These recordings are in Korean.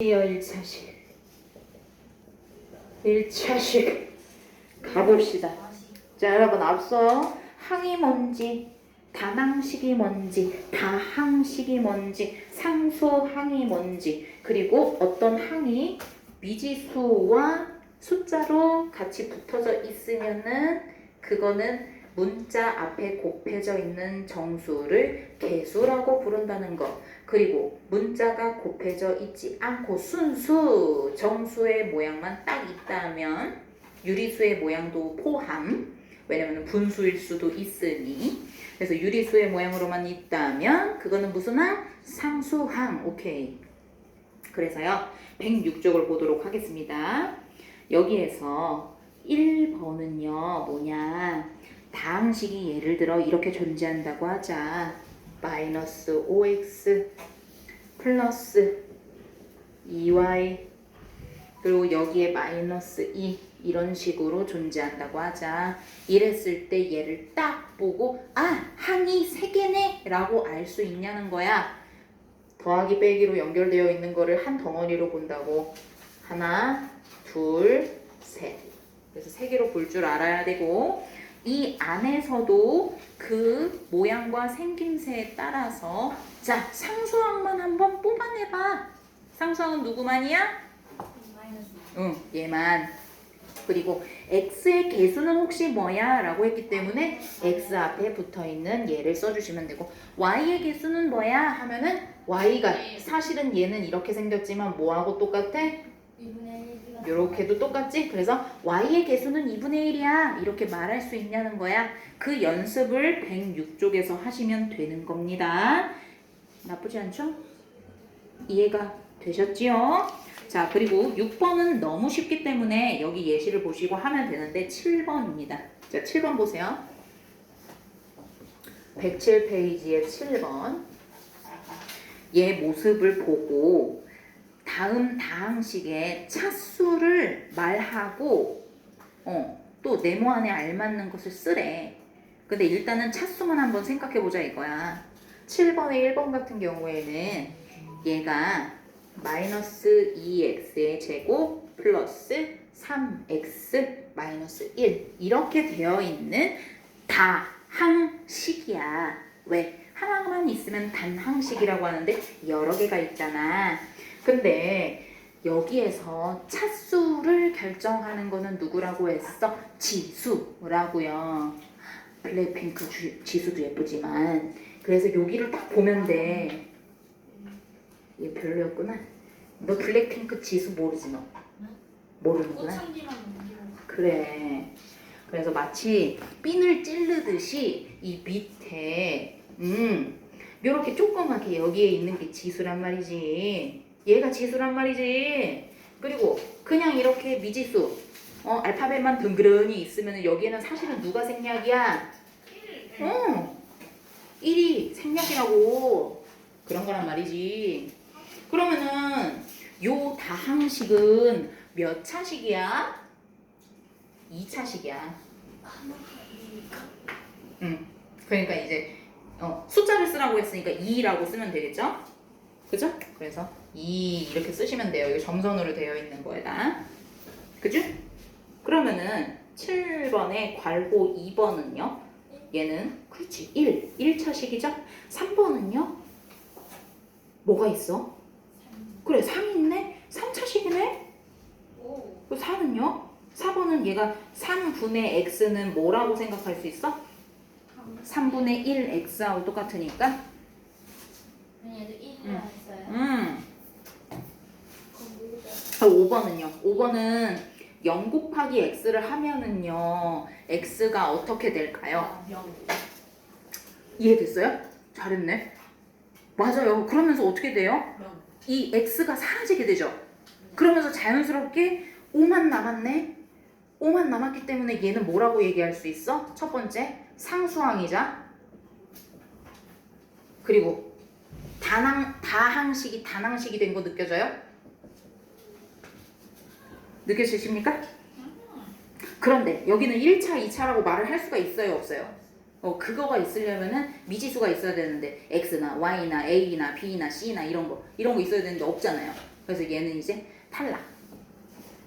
이어 1차식. 1차식. 가봅시다. 자 여러분 앞서 항이 뭔지 다항식이 뭔지 다항식이 뭔지 상수항이 뭔지 그리고 어떤 항이 미지수와 숫자로 같이 붙어져 있으면은 그거는 문자 앞에 곱해져 있는 정수를 개수라고 부른다는 것 그리고 문자가 곱해져 있지 않고 순수 정수의 모양만 딱 있다면 유리수의 모양도 포함. 왜냐면 분수일 수도 있으니. 그래서 유리수의 모양으로만 있다면 그거는 무슨 항? 상수항 오케이. 그래서요 106쪽을 보도록 하겠습니다. 여기에서 1번은요 뭐냐. 다항식이 예를 들어 이렇게 존재한다고 하자 마이너스 5x 플러스 2y 그리고 여기에 마이너스 2 이런 식으로 존재한다고 하자. 이랬을 때 얘를 딱 보고 아 항이 3개네! 라고 알 수 있냐는 거야. 더하기 빼기로 연결되어 있는 거를 한 덩어리로 본다고. 하나 둘 셋. 그래서 3개로 볼 줄 알아야 되고 이 안에서도 그 모양과 생김새에 따라서 자 상수항만 한번 뽑아내봐 상수항은 누구만이야? 응 얘만 그리고 x의 개수는 혹시 뭐야? 라고 했기 때문에 x 앞에 붙어있는 얘를 써주시면 되고 y의 개수는 뭐야? 하면은 y가 사실은 얘는 이렇게 생겼지만 뭐하고 똑같아? 2분의 1이가 이렇게도 똑같지? 그래서 y의 개수는 2분의 1이야 이렇게 말할 수 있냐는 거야 그 연습을 106쪽에서 하시면 되는 겁니다 나쁘지 않죠? 이해가 되셨지요? 자 그리고 6번은 너무 쉽기 때문에 여기 예시를 보시고 하면 되는데 7번입니다 자 7번 보세요 107페이지의 7번 얘 모습을 보고 다음 다항식의 차수를 말하고 어, 또 네모 안에 알맞는 것을 쓰래. 근데 일단은 차수만 한번 생각해 보자 이거야. 7번의 1번 같은 경우에는 얘가 마이너스 2x의 제곱 플러스 3x 마이너스 1 이렇게 되어 있는 다항식이야. 왜? 하나만 있으면 단항식이라고 하는데 여러 개가 있잖아. 근데 여기에서 차수를 결정하는 거는 누구라고 했어? 지수라고요. 블랙핑크 주- 지수도 예쁘지만 그래서 여기를 딱 보면 돼. 얘 별로였구나. 너 블랙핑크 지수 모르지 너? 모르는구나. 그래. 그래서 마치 핀을 찌르듯이 이 밑에 음 요렇게 조그맣게 여기에 있는 게 지수란 말이지. 얘가 지수란 말이지. 그리고 그냥 이렇게 미지수 어 알파벳만 덩그러니 있으면 여기에는 사실은 누가 생략이야? 어 1이 생략이라고 그런 거란 말이지. 그러면은 요 다항식은 몇 차식이야? 2차식이야. 응. 그러니까 이제 어, 숫자를 쓰라고 했으니까 2라고 쓰면 되겠죠? 그죠? 그래서 2 이렇게 쓰시면 돼요. 이거 점선으로 되어 있는 거에다. 그죠? 그러면은 7번의 괄호 2번은요? 얘는 그렇지 1. 1차 식이죠? 3번은요? 뭐가 있어? 그래 3이 있네? 3차 식이네? 오그 4는요? 4번은 얘가 3분의 x는 뭐라고 생각할 수 있어? 3분의 1 x하고 똑같으니까 아니 얘들 1이라 응. 했어요 음. 뭐가 5번은요? 5번은 0 곱하기 x를 하면은요 x가 어떻게 될까요? 0 이해됐어요? 잘했네 맞아요 그러면서 어떻게 돼요? 0이 x가 사라지게 되죠 그러면서 자연스럽게 5만 남았네 5만 남았기 때문에 얘는 뭐라고 얘기할 수 있어? 첫 번째 상수항이자 그리고 단항 다항식이 단항식이 된 거 느껴져요? 느껴지십니까? 그런데 여기는 1차, 2차라고 말을 할 수가 있어요, 없어요? 어, 그거가 있으려면은 미지수가 있어야 되는데 x나 y나 a나 b나 c나 이런 거 이런 거 있어야 되는데 없잖아요. 그래서 얘는 이제 탈락.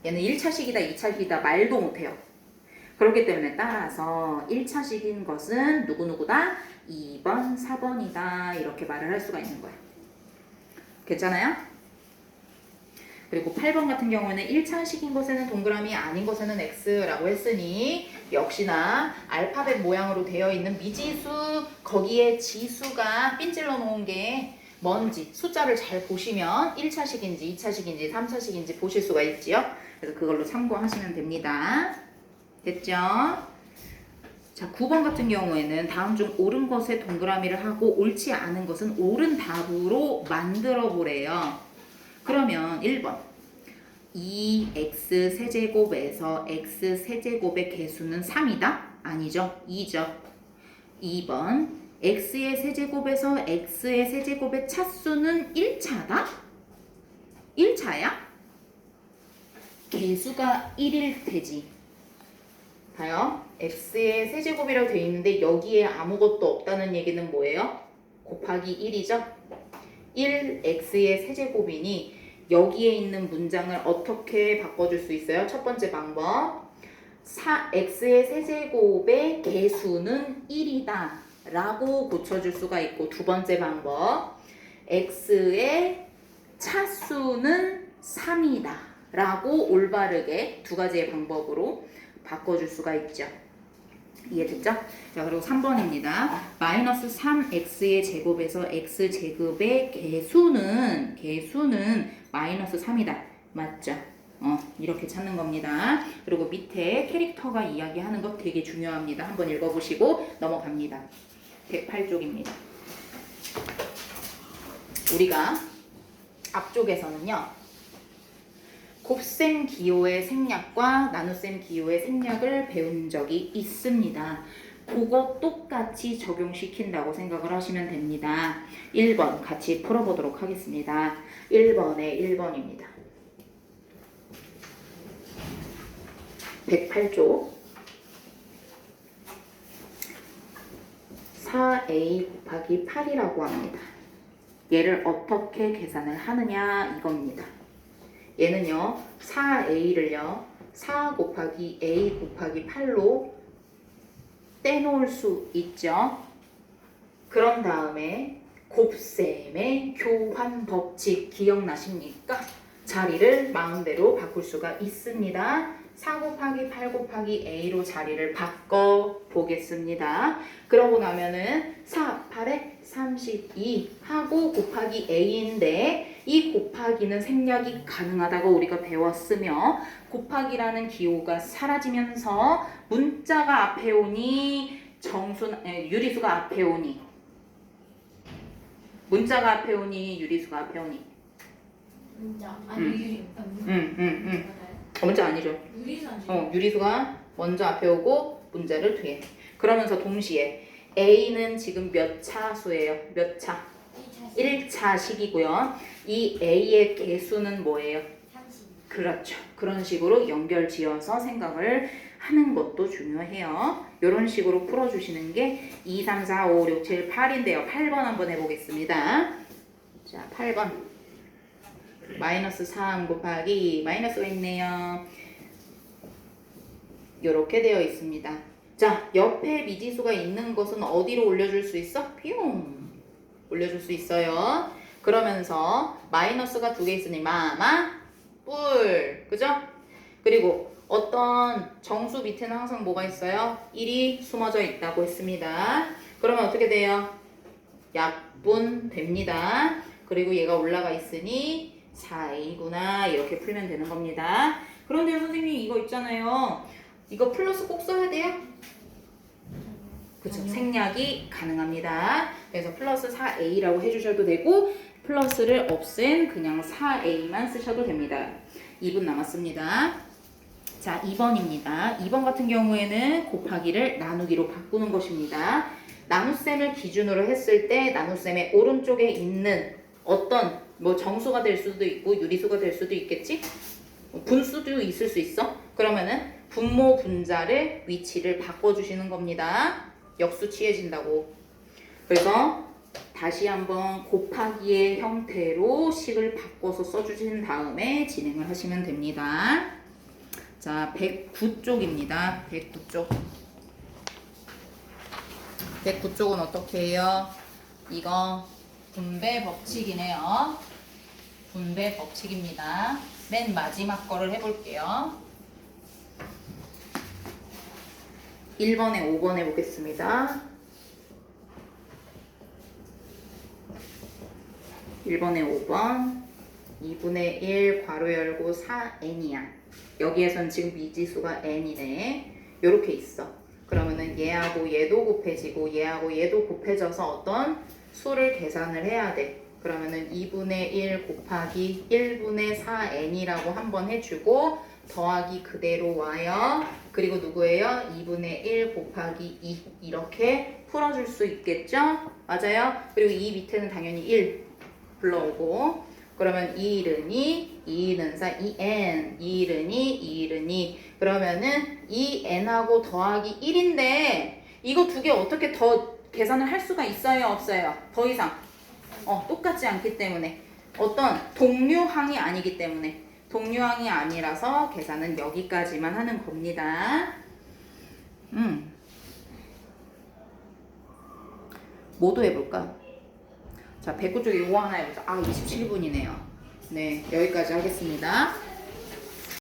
얘는 1차식이다, 2차식이다 말도 못해요. 그렇기 때문에 따라서 1차식인 것은 누구누구다? 2번, 4번이다. 이렇게 말을 할 수가 있는 거예요. 괜찮아요? 그리고 8번 같은 경우에는 1차식인 것에는 동그라미 아닌 것에는 X라고 했으니 역시나 알파벳 모양으로 되어 있는 미지수 거기에 지수가 삔찔러 놓은 게 뭔지 숫자를 잘 보시면 1차식인지 2차식인지 3차식인지 보실 수가 있지요. 그래서 그걸로 참고하시면 됩니다. 됐죠? 자, 9번 같은 경우에는 다음 중 옳은 것에 동그라미를 하고 옳지 않은 것은 옳은 답으로 만들어 보래요. 그러면 1번 2x 세제곱에서 x 세제곱의 개수는 3이다? 아니죠. 2죠. 2번 x의 세제곱에서 x의 세제곱의 차수는 1차다? 1차야? 개수가 1일 테지. 봐요. x의 세제곱이라고 되어 있는데 여기에 아무것도 없다는 얘기는 뭐예요? 곱하기 1이죠. 1x의 세제곱이니 여기에 있는 문장을 어떻게 바꿔줄 수 있어요? 첫 번째 방법. 4, x의 세제곱의 개수는 1이다. 라고 고쳐줄 수가 있고 두 번째 방법. x의 차수는 3이다. 라고 올바르게 두 가지의 방법으로 바꿔줄 수가 있죠. 이해됐죠? 자 그리고 3번입니다. 마이너스 3x의 제곱에서 x 제곱의 개수는 개수는 마이너스 3이다. 맞죠? 어 이렇게 찾는 겁니다. 그리고 밑에 캐릭터가 이야기하는 것 되게 중요합니다. 한번 읽어보시고 넘어갑니다. 108쪽입니다. 우리가 앞쪽에서는요. 곱셈 기호의 생략과 나눗셈 기호의 생략을 배운 적이 있습니다. 그거 똑같이 적용시킨다고 생각을 하시면 됩니다. 1번 같이 풀어보도록 하겠습니다. 1번에 1번입니다. 108조 4a 곱하기 8이라고 합니다. 얘를 어떻게 계산을 하느냐 이겁니다. 얘는요 4a를요 4 곱하기 a 곱하기 8로 떼놓을 수 있죠. 그런 다음에 곱셈의 교환 법칙 기억나십니까? 자리를 마음대로 바꿀 수가 있습니다. 4 곱하기 8 곱하기 a로 자리를 바꿔 보겠습니다. 그러고 나면은 4, 8에 32 하고 곱하기 a인데 이 곱하기는 생략이 가능하다고 우리가 배웠으며 곱하기라는 기호가 사라지면서 문자가 앞에 오니 정수 에, 유리수가 앞에 오니 문자가 앞에 오니 유리수가 앞에 오니 문자 아니 음. 유리 아, 문- 응, 응, 응. 맞아요? 어, 문자 아니죠. 유리선 어, 유리수가 먼저 앞에 오고 문자를 뒤에. 그러면서 동시에 A는 지금 몇 차수예요? 몇 차? 1차식이고요. 이 A의 개수는 뭐예요? 30 그렇죠. 그런 식으로 연결 지어서 생각을 하는 것도 중요해요. 이런 식으로 풀어주시는 게 2, 3, 4, 5, 6, 7, 8인데요. 8번 한번 해보겠습니다. 자, 8번. 마이너스 3 곱하기 마이너스가 있네요. 이렇게 되어 있습니다. 자, 옆에 미지수가 있는 것은 어디로 올려줄 수 있어? 뿅! 올려줄 수 있어요. 그러면서 마이너스가 두 개 있으니 마마 뿔 그죠? 그리고 어떤 정수 밑에는 항상 뭐가 있어요? 1이 숨어져 있다고 했습니다. 그러면 어떻게 돼요? 약분 됩니다. 그리고 얘가 올라가 있으니 4a구나 이렇게 풀면 되는 겁니다. 그런데 선생님 이거 있잖아요. 이거 플러스 꼭 써야 돼요? 그쵸 아니요. 생략이 가능합니다. 그래서 플러스 4a라고 해주셔도 되고 플러스를 없앤 그냥 4a만 쓰셔도 됩니다. 2분 남았습니다. 자 2번입니다. 2번 같은 경우에는 곱하기를 나누기로 바꾸는 것입니다. 나눗셈을 기준으로 했을 때 나눗셈의 오른쪽에 있는 어떤 뭐 정수가 될 수도 있고 유리수가 될 수도 있겠지? 분수도 있을 수 있어. 그러면은 분모 분자를 위치를 바꿔주시는 겁니다. 역수 취해진다고. 그래서 다시 한번 곱하기의 형태로 식을 바꿔서 써주신 다음에 진행을 하시면 됩니다. 자, 109쪽입니다. 109쪽. 109쪽은 어떻게 해요? 이거 분배 법칙이네요. 분배 법칙입니다. 맨 마지막 거를 해볼게요. 1번에 5번 해보겠습니다. 1번에 5번 2분의 1 괄호 열고 4n이야. 여기에선 지금 미지수가 n이네. 요렇게 있어. 그러면은 얘하고 얘도 곱해지고 얘하고 얘도 곱해져서 어떤 수를 계산을 해야 돼. 그러면은 2분의 1 곱하기 1분의 4n이라고 한번 해주고 더하기 그대로 와요. 그리고 누구예요? 2분의 1 곱하기 2 이렇게 풀어줄 수 있겠죠? 맞아요? 그리고 이 밑에는 당연히 1 불러오고 그러면 2이른이 2는 4 2n 2이른이 2이른이 그러면은 2n하고 더하기 1인데 이거 두 개 어떻게 더 계산을 할 수가 있어요 없어요 더 이상 어 똑같지 않기 때문에 어떤 동류항이 아니기 때문에 동류항이 아니라서 계산은 여기까지만 하는 겁니다 음 뭐도 해볼까? 자, 109쪽에 이거 하나 해보자. 아, 27분이네요. 네, 여기까지 하겠습니다.